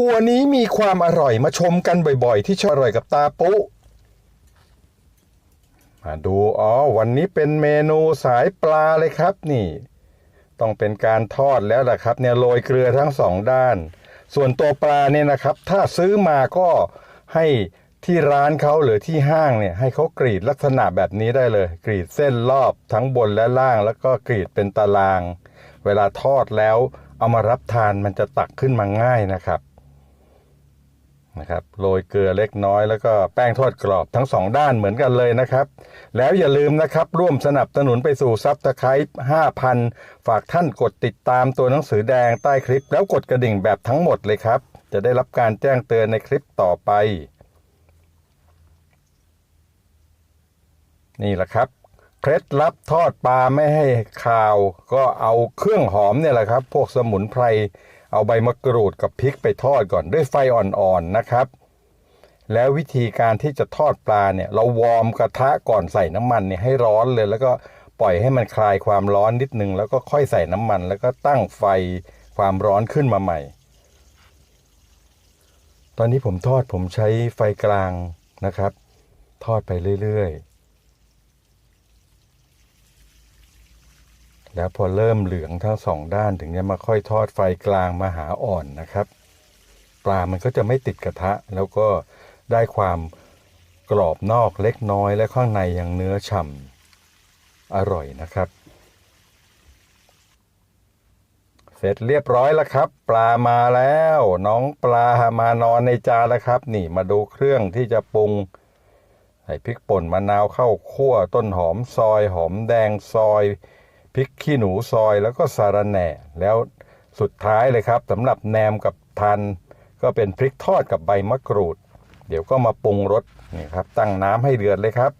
รัวนี้มีความอร่อยมาชมกันบ่อยๆ ที่ชออร่อยกับตาปุ๊มาดูอ๋อวันนี้เป็นเมนูสายปลาเลยครับนี่ ต้องเป็นการทอดแล้วล่ะครับ เนี่ยโรยเกลือทั้งสองด้าน ส่วนตัวปลาเนี่ยนะครับ ถ้าซื้อมาก็ให้ที่ร้านเขาหรือที่ห้างเนี่ยให้เขากรีดลักษณะแบบนี้ได้เลย กรีดเส้นรอบทั้งบนและล่าง แล้วก็กรีดเป็นตาราง เวลาทอดแล้วเอามารับทานมันจะตักขึ้นมาง่ายนะครับ นะครับโรยเกลือเล็กน้อยแล้วก็แป้งทอดกรอบทั้งสองด้านเหมือนกันเลยนะครับ แล้วอย่าลืมนะครับ ร่วมสนับสนุนไปสู่ซับสไครป์5,000 ฝากท่านกดติดตามตัวหนังสือแดงใต้คลิป แล้วกดกระดิ่งแบบทั้งหมดเลยครับ จะได้รับการแจ้งเตือนในคลิปต่อไป นี่แหละครับเคล็ดลับทอดปลาไม่ให้คาว ก็เอาเครื่องหอมเนี่ยแหละครับ พวกสมุนไพร เอาใบมะกรูดกับพริกไปทอดก่อนด้วยไฟอ่อนๆนะครับ แล้ววิธีการที่จะทอดปลาเนี่ย เราวอร์มกระทะก่อนใส่น้ำมันเนี่ยให้ร้อนเลย แล้วก็ปล่อยให้มันคลายความร้อนนิดนึง แล้วก็ค่อยใส่น้ำมัน แล้วก็ตั้งไฟความร้อนขึ้นมาใหม่ ตอนนี้ผมทอดผมใช้ไฟกลางนะครับ ทอดไปเรื่อยๆ แล้วพอเริ่มเหลืองทั้งสองด้านถึงจะมาค่อยทอดไฟกลางมาหาอ่อนนะครับ ปลามันก็จะไม่ติดกระทะ แล้วก็ได้ความกรอบนอกเล็กน้อยและข้างในยังเนื้อฉ่ำอร่อยนะครับ เสร็จเรียบร้อยแล้วครับ ปลามาแล้ว น้องปลามานอนในจานแล้วครับ นี่มาดูเครื่องที่จะปรุงใส่พริกป่นมะนาวเข้าคั่วต้นหอมซอยหอมแดงซอย พริกขี้หนูซอยแล้วก็สาระแหน่ แล้วสุดท้ายเลยครับสำหรับแหนมกับทัน ก็เป็นพริกทอดกับใบมะกรูด เดี๋ยวก็มาปรุงรสนี่ครับ ตั้งน้ำให้เดือดเลยครับ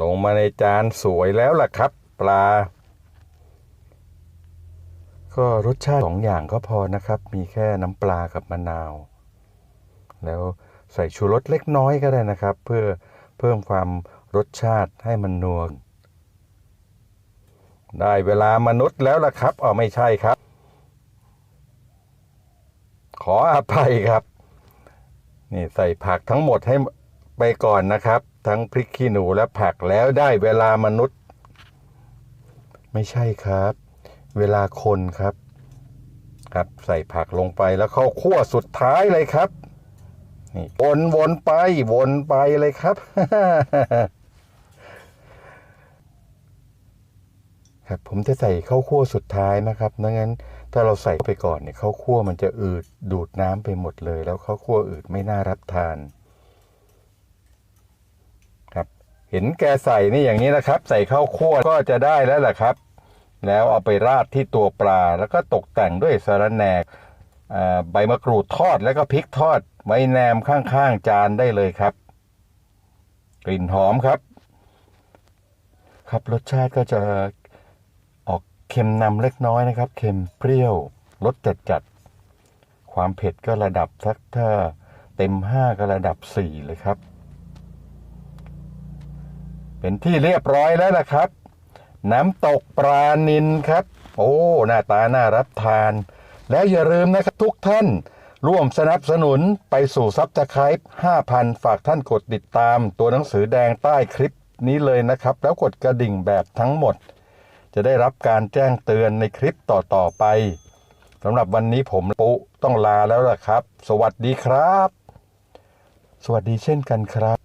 ลงมาในจานสวยแล้วล่ะครับ ปลา ก็รสชาติสองอย่างก็พอนะครับ มีแค่น้ำปลากับมะนาว แล้วใส่ชูรสเล็กน้อยก็ได้นะครับ เพื่อเพิ่มความรสชาติให้มันนัวได้เวลามนุษย์แล้วล่ะครับอ๋อไม่ใช่ครับ ขออภัยครับ นี่ใส่ผักทั้งหมดให้ไปก่อนนะครับ ทั้งพริกขี้หนูและผักแล้วได้เวลามนุษย์ ไม่ใช่ครับ เวลาคนครับ ครับใส่ผักลงไปแล้วเข้าคั่วสุดท้ายเลยครับ นี่วนวนไปวนไปเลยครับ ครับผมจะใส่ข้าวคั่วสุดท้ายนะครับดังนั้นถ้าเราใส่ไปก่อนเนี่ยข้าวคั่วมันจะอืดดูดน้ำไปหมดเลย แล้วข้าวคั่วอืดไม่น่ารับทาน ครับ เห็นแกใส่นี่อย่างนี้นะครับ ใส่ข้าวคั่วก็จะได้แล้วแหละครับ แล้วเอาไปราดที่ตัวปลา แล้วก็ตกแต่งด้วยสาระแหนกใบมะกรูดทอดแล้วก็พริกทอด ไว้แนมข้างๆจานได้เลยครับ กลิ่นหอมครับ ครับรสชาติก็จะออกเค็มนำเล็กน้อยนะครับ เค็มเปรี้ยวรสจัดจัดๆความเผ็ดก็ระดับสักถ้าเต็มห้าก็ระดับสี่เลยครับ เป็นที่เรียบร้อยแล้วนะครับ น้ำตกปลานินครับ โอ้ หน้าตาน่ารับทาน แล้วอย่าลืมนะครับทุกท่าน ร่วมสนับสนุนไปสู่ซับสไครป์5,000 ฝากท่านกดติดตามตัวหนังสือแดงใต้คลิปนี้เลยนะครับ แล้วกดกระดิ่งแบบทั้งหมด จะได้รับการแจ้งเตือนในคลิปต่อ ๆ ไปสำหรับวันนี้ผมปุต้องลาแล้วล่ะครับ สวัสดีครับ สวัสดีเช่นกันครับ